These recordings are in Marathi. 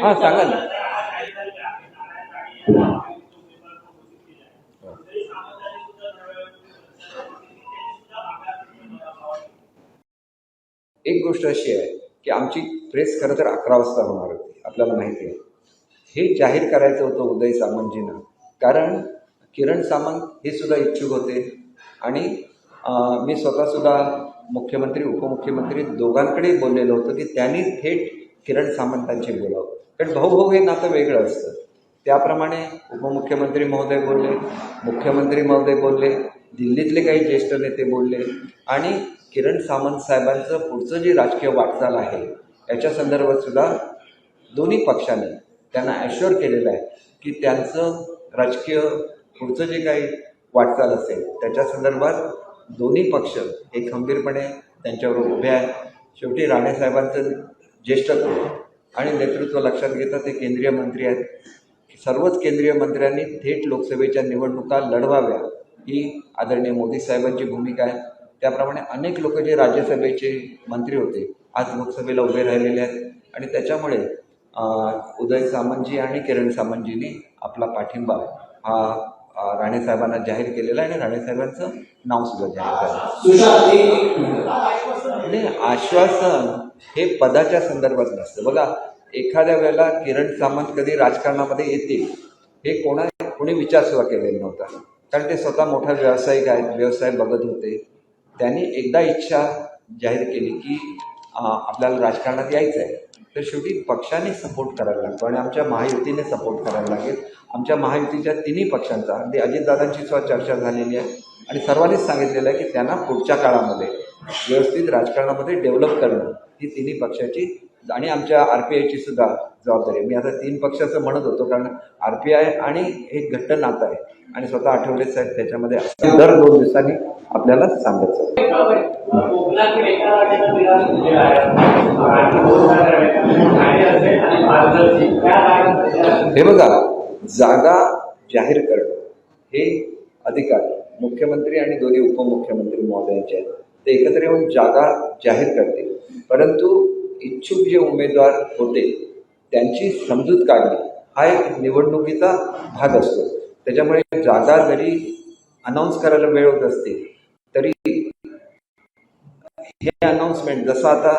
हा सांगा ना. एक गोष्ट अशी आहे की आमची प्रेस खरं तर अकरा वाजता होणार होती आपल्याला माहिती आहे. हे जाहीर करायचं होतं उदय सामंतजींना. कारण किरण सामंत हे सुद्धा इच्छुक होते आणि मी स्वतःसुद्धा मुख्यमंत्री उपमुख्यमंत्री दोघांकडे बोललेलं होतं की त्यांनी थेट किरण सामंतांशी बोलावं. कारण भाऊ भाऊ हे नातं वेगळं असतं. त्याप्रमाणे उपमुख्यमंत्री महोदय बोलले मुख्यमंत्री महोदय बोलले दिल्लीतले काही ज्येष्ठ नेते बोलले आणि किरण सामंत साहेबांचं पुढचं जी राजकीय वाटचाल आहे याच्या संदर्भात सुद्धा दोन्ही पक्षांनी त्यांना ॲश्युअर केलेलं आहे की त्यांचं राजकीय पुढचं जे काही वाटचाल असेल त्याच्या संदर्भात दोन्ही पक्ष हे खंबीरपणे त्यांच्यावर उभे आहेत. शेवटी राणेसाहेबांचं ज्येष्ठत्व आणि नेतृत्व लक्षात घेता ते केंद्रीय मंत्री आहेत. सर्वच केंद्रीय मंत्र्यांनी थेट लोकसभेच्या निवडणुका लढवाव्या ही आदरणीय मोदी साहेबांची भूमिका आहे. त्याप्रमाणे अनेक लोक जे राज्यसभेचे मंत्री होते आज लोकसभेला उभे राहिलेले आहेत. आणि त्याच्यामुळे उदय सामंतजी आणि किरण सामंतजींनी आपला पाठिंबा हा राणेसाहेबांना जाहीर केलेला आहे आणि राणेसाहेबांचं नावसुद्धा जाहीर झालं नाही आश्वासन हे पदाच्या संदर्भात नसतं. बघा एखाद्या वेळेला किरण सामंत कधी राजकारणामध्ये येतील हे कोणा कोणी विचार सुद्धा केलेला नव्हता. कारण ते स्वतः मोठा व्यावसायिक आहेत व्यवसाय बघत होते. त्यांनी एकदा इच्छा जाहीर केली की आपल्याला राजकारणात यायचं आहे तर शेवटी पक्षाने सपोर्ट करायला लागतो आणि आमच्या महायुतीने सपोर्ट करायला लागेल. आमच्या महायुतीच्या तिन्ही पक्षांचा अगदी अजितदादांची सुद्धा चर्चा झालेली आहे. आणि सर्वांनीच सांगितलेलं आहे की त्यांना पुढच्या काळामध्ये व्यवस्थित राजकारणामध्ये डेव्हलप करणं ही तिन्ही पक्षाची आणि आमच्या आर पी आयची सुद्धा जबाबदारी मी आता तीन पक्षाचं म्हणत होतो कारण आर पी आय आणि एक घट्ट नातं आहे. आणि स्वतः आठवले साहेब त्याच्यामध्ये. दर दोन दिवसांनी आपल्याला सांगत हे बघा जागा जाहीर करणं हे अधिकार मुख्यमंत्री आणि दोन्ही उपमुख्यमंत्री महोदयांचे आहेत. ते एकत्र येऊन जागा जाहीर करतील. परंतु इच्छुक जे उमेदवार होते त्यांची समजूत काढणे हा एक निवडणुकीचा भाग असतो. त्याच्यामुळे जागा जरी अनाऊन्स करायला वेळ होत असते तरी हे अनाऊन्समेंट जसं आता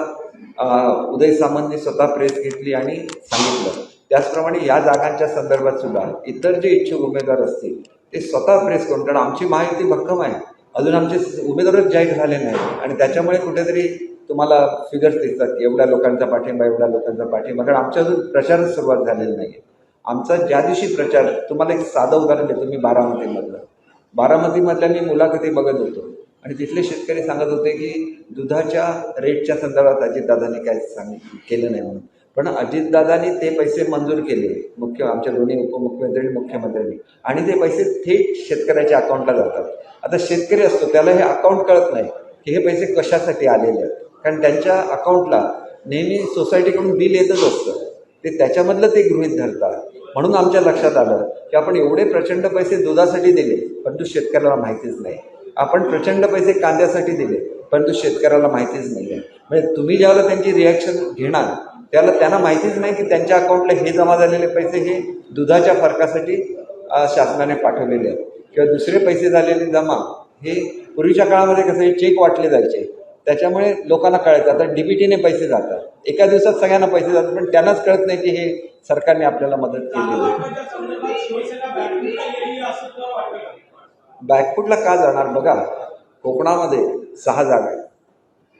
उदय सामंतने स्वतः प्रेस घेतली आणि सांगितलं. त्याचप्रमाणे या जागांच्या संदर्भात सुद्धा इतर जे इच्छुक उमेदवार असतील ते स्वतः प्रेस करून कारण आमची माहिती भक्कम आहे. अजून आमचे उमेदवारच जाहीर झाले नाही आणि त्याच्यामुळे कुठेतरी तुम्हाला फिगर्स दिसतात की एवढ्या लोकांचा पाठिंबा एवढ्या लोकांचा पाठिंबा. कारण आमच्या अजून प्रचारच सुरुवात झालेली नाही आमचा ज्या दिवशी प्रचार तुम्हाला एक साधं उदाहरण देतो मी बारामतीमधलं. बारामतीमधल्या मी मुलाखती बघत होतो. आणि तिथले शेतकरी सांगत होते की दुधाच्या रेटच्या संदर्भात अजितदादांनी काय सांग केलं नाही म्हणून. पण अजितदादांनी ते पैसे मंजूर केले मुख्य आमच्या दोन्ही उपमुख्यमंत्री आणि मुख्यमंत्र्यांनी. आणि ते पैसे थेट शेतकऱ्याच्या अकाउंटला जातात. आता शेतकरी असतो त्याला हे अकाउंट कळत नाही की हे पैसे कशासाठी आलेले आहेत. कारण त्यांच्या अकाउंटला नेहमी सोसायटीकडून बिल येतच असतं. ते त्याच्यामधलं ते गृहीत धरतात. म्हणून आमच्या लक्षात आलं की आपण एवढे प्रचंड पैसे दुधासाठी दिले परंतु शेतकऱ्याला माहितीच नाही. आपण प्रचंड पैसे कांद्यासाठी दिले परंतु शेतकऱ्याला माहितीच नाही आहे म्हणजे तुम्ही ज्यावेळेला त्यांची रिॲक्शन घेणार त्याला त्यांना माहितीच नाही की त्यांच्या अकाउंटला हे जमा झालेले पैसे हे दुधाच्या फरकासाठी शासनाने पाठवलेले आहेत. किंवा दुसरे पैसे झालेले जमा हे पूर्वीच्या काळामध्ये कसं हे चेक वाटले जायचे. त्याच्यामुळे लोकांना कळायचं. आता डीबीटीने पैसे जातात. एका दिवसात सगळ्यांना पैसे जातात पण त्यांनाच कळत नाही की हे सरकारने आपल्याला मदत केलेली आहे. बॅकफुटला का जाणार? बघा कोकणामध्ये सहा जागा आहेत.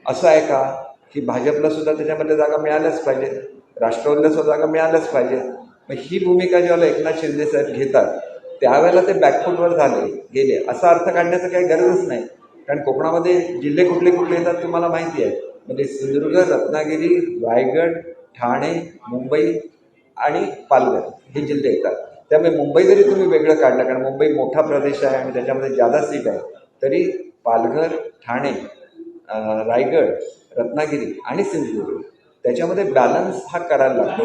असं आहे का? की भाजपला सुद्धा त्याच्यामध्ये जागा मिळाल्याच पाहिजेत राष्ट्रवादीला सुद्धा जागा मिळाल्याच पाहिजेत मग ही भूमिका जेव्हा एकनाथ शिंदे साहेब घेतात त्यावेळेला ते बॅकफुटवर झाले गेले. असा अर्थ काढण्याचं काही गरजच नाही. कारण कोकणामध्ये जिल्हे कुठले कुठले येतात तुम्हाला माहिती आहे. म्हणजे सिंधुदुर्ग रत्नागिरी रायगड ठाणे मुंबई आणि पालघर हे जिल्हे येतात. त्यामुळे मुंबई जरी तुम्ही वेगळं काढलं कारण मुंबई मोठा प्रदेश आहे आणि त्याच्यामध्ये जादा सीट आहे तरी पालघर ठाणे रायगड रत्नागिरी आणि सिंधुदुर्ग त्याच्यामध्ये बॅलन्स हा करायला लागतो.